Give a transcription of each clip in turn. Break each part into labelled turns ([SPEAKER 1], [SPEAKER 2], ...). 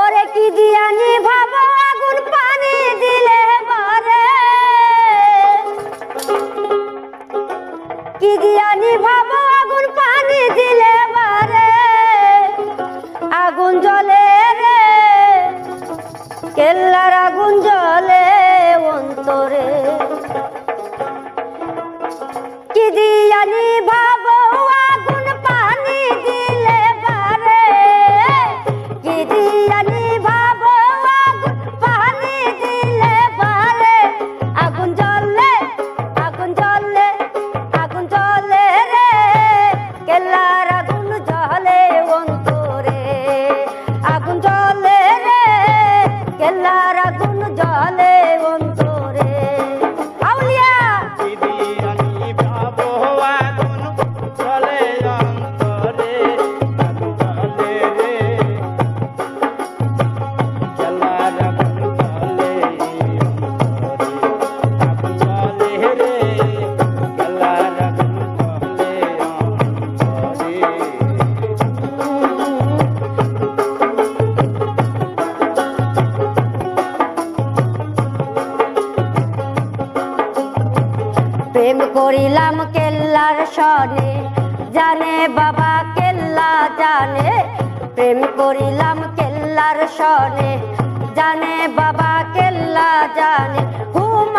[SPEAKER 1] ওরে কি দিয়ানি ভাবো, আগুন পানি দিলে বারে কি দিয়ানি ভাবো, আগুন পানি দিলে বারে আগুন জ্বলে রে, কেল্লার আগুন জ্বলে অন্তরে। কি দিয়ানি ভাবো প্রেম করিলাম কেল্লার সনে জানে বাবা, কেল্লা জানে। প্রেম করিলাম কেল্লার সনে জানে বাবা, কেল্লা জানে। ঘুম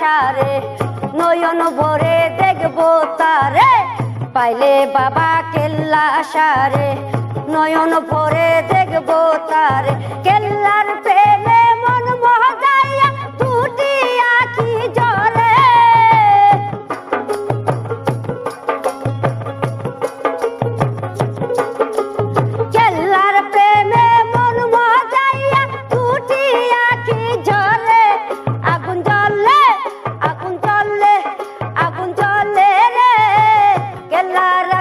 [SPEAKER 1] সারে নয়ন ভরে দেখব তারে। পাইলে বাবা কেল্লা আশারে, নয়ন ভরে দেখব তারে। কেল্লার প্রেমে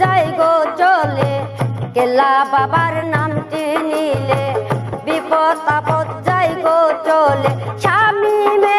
[SPEAKER 1] যাই গো চলে। কেলা বাবার নামটি নিলে। বিপদ আপদ যাই গো চলে। স্বামী মে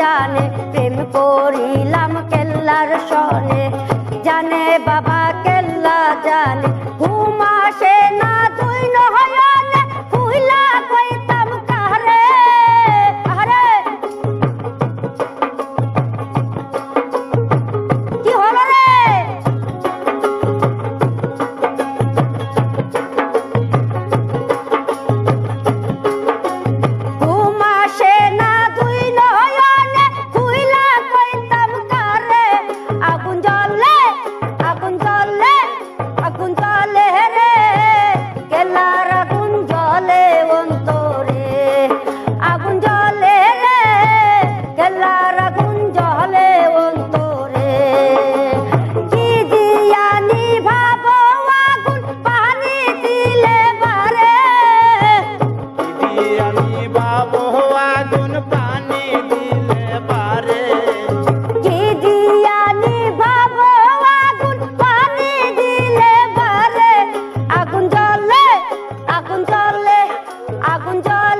[SPEAKER 1] জানে প্রেম করিলাম কেল্লার সনে। জানে বাবা কেল্লা জানে ঘুম আসে না তুই নহয়নে তালে আগুন জ্বলে।